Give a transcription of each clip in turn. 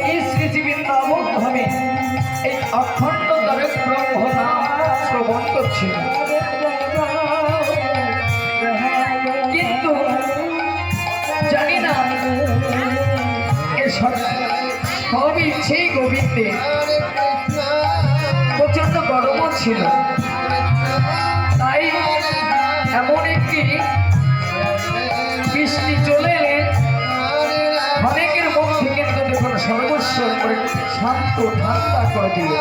এই শ্রীজীবীর নামক ধামে এই অখণ্ড দ্বারে ব্রহ্ম নাম কিন্তু জানি না, এ সব সব ইচ্ছেই গোবিন্দে। প্রচণ্ড গরমও ছিল। তাই এমন একটি সর্বস্ব করে শান্ত ঠান্ডা করে দিল।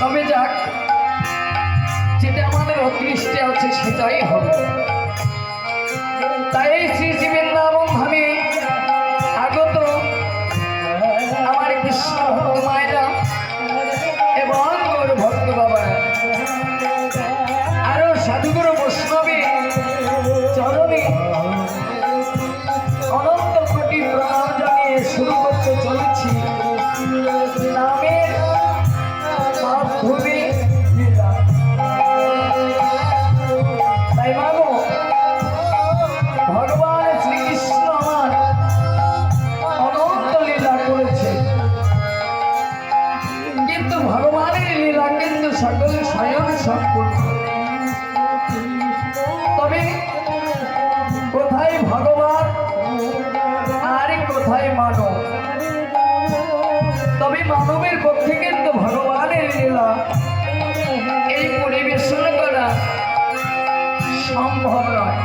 তবে যাক, যেটা আমাদের অদৃষ্টে আছে সেটাই হবে। তাই শ্রী শিবের নাম আমি আগত আমার কৃষ্ণ তবে কোথায় ভগবান আর কোথায় মানব? তবে মানবের পক্ষে কিন্তু ভগবানের লীলা, এই পরিবেশন করা সম্ভব নয়।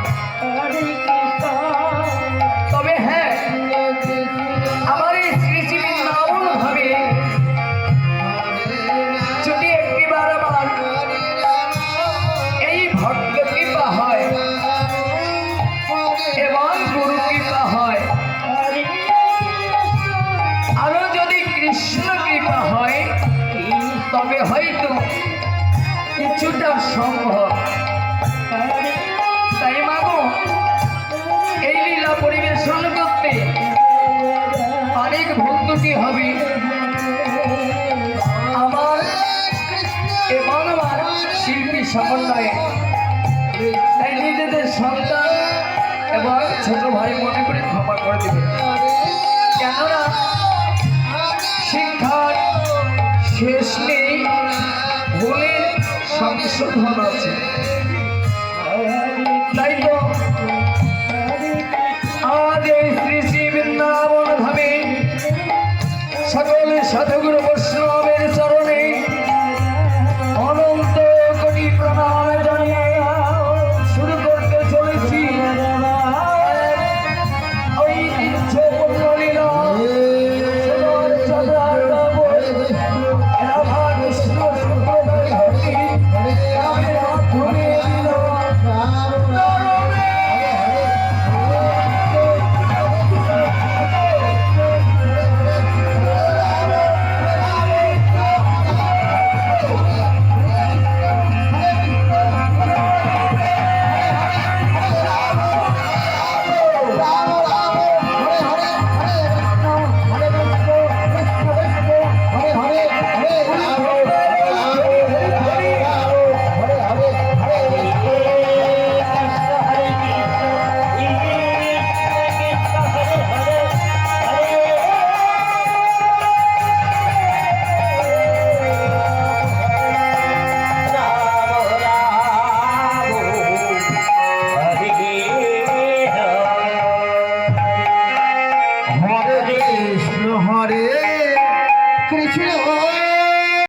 করে দেবে কেননা শিক্ষার শেষ নেই ভুলের সংশোধন আছে।